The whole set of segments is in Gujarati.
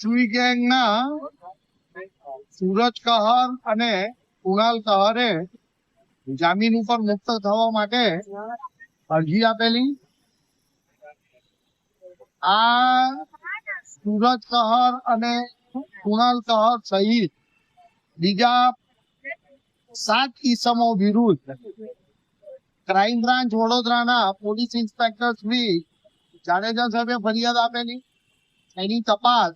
ચુઈ ગેંગના સુરજ કહર અને કુણાલ કહરે જામીન ઉપર મુક્ત થવા માટે અરજી આપેલી. આ સુરજ કહર અને કુણાલ કહર સહિત બીજા સાત ઈસમો વિરુદ્ધ ક્રાઇમ બ્રાન્ચ વડોદરાના પોલીસ ઇન્સ્પેક્ટર શ્રી જાડેજા સાહેબે ફરિયાદ આપેલી. એની તપાસ.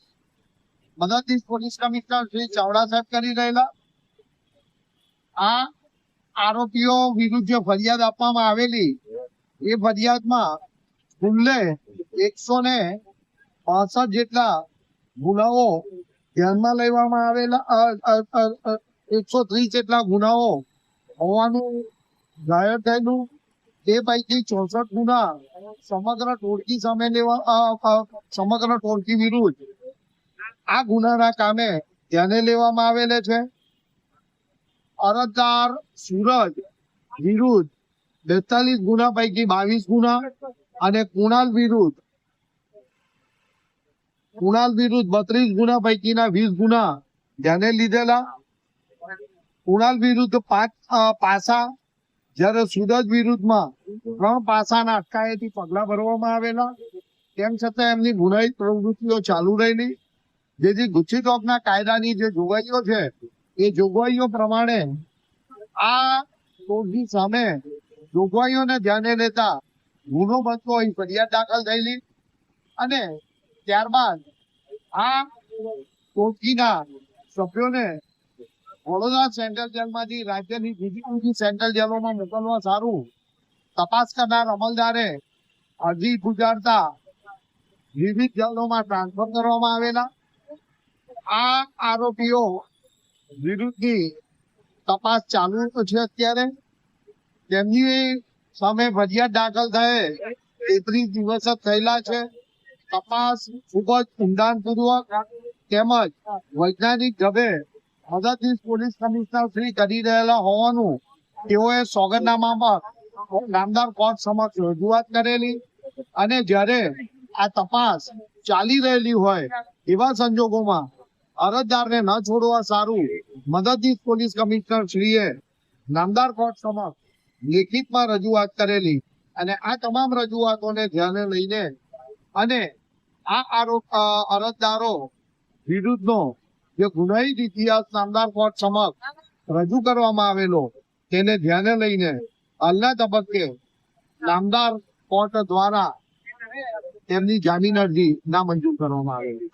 મદદનીશ પોલીસ કમિશનર શ્રી ચાવડા સાહેબ કરી રહેલા. આ આરોપીઓ વિરુદ્ધ જે ફરિયાદ આપવામાં આવેલી, એ ફરિયાદમાં કુલ્લે એકસો ને પાસઠ જેટલા ગુનાઓ ધ્યાનમાં લેવામાં આવેલા એકસો ત્રીસ જેટલા ગુનાઓ હોવાનું જાહેર થયેલું. તે પૈકી ચોસઠ ગુના સમગ્ર ટોળકી સામે લેવા સમગ્ર ટોળકી વિરુદ્ધ આ ગુનાના કામે ધ્યાને લેવામાં આવેલે છે. અરજદાર સુરજ વિરુદ્ધ બેતાલીસ ગુના પૈકી બાવીસ ગુના અને કુણાલ વિરુદ્ધ કુણાલ વિરુદ્ધ બત્રીસ ગુના પૈકીના વીસ ગુના ધ્યાને લીધેલા. કુણાલ વિરુદ્ધ પાંચ પાસા જ્યારે સુરજ વિરુદ્ધમાં ત્રણ પાસાના અટકાયતી પગલા ભરવામાં આવેલા, તેમ છતાં એમની ગુનાહિત પ્રવૃત્તિઓ ચાલુ રહેલી. જેથી ગુચ્છી ચોકના કાયદાની જે જોગવાઈઓ છે, એ જોગવાઈઓ પ્રમાણે આ ટોળકી સામે જોગવાઈઓને ધ્યાને લેતા ગુનો બનતો અહીં ફરિયાદ દાખલ થયેલી અને ત્યારબાદ આ ટોળકીના સભ્યોને વડોદરા સેન્ટ્રલ જેલમાંથી રાજ્યની બીજી બીજી સેન્ટ્રલ જેલોમાં મોકલવા સારું. તપાસ કરનાર અમલદારે અરજી ગુજારતા વિવિધ જેલોમાં ટ્રાન્સફર કરવામાં આવેલા. આ આરોપીઓ વિરુદ્ધની તપાસ ચાલુ છે અત્યારે. તેમની સામે ફરિયાદ દાખલ થયે. તેત્રીસ દિવસ જ થયેલા છે. તપાસ ખૂબ જ ઊંડાણપૂર્વક તેમજ વૈજ્ઞાનિક ઢબે મદદનીશ પોલીસ કમિશનર શ્રી કરી રહેલા હોવાનું તેઓએ સોગંદનામામાં નામદાર કોર્ટ સમક્ષ રજૂઆત કરેલી અને જ્યારે આ તપાસ ચાલી રહેલી હોય એવા સંજોગોમાં અરજદારને ન છોડવા સારું મદદનીશ પોલીસ કમિશનર શ્રીએ નામદાર કોર્ટ સમક્ષ લેખિતમાં રજૂઆત કરેલી અને આ તમામ રજૂઆતોને ધ્યાને લઈને અને આ આરોપ અરજદારો વિરુદ્ધનો જે ગુનાહિત ઇતિહાસ નામદાર કોર્ટ સમક્ષ રજૂ કરવામાં આવેલો, તેને ધ્યાને લઈને હાલના તબક્કે નામદાર કોર્ટ દ્વારા તેમની જામીન અરજી નામંજૂર કરવામાં આવેલી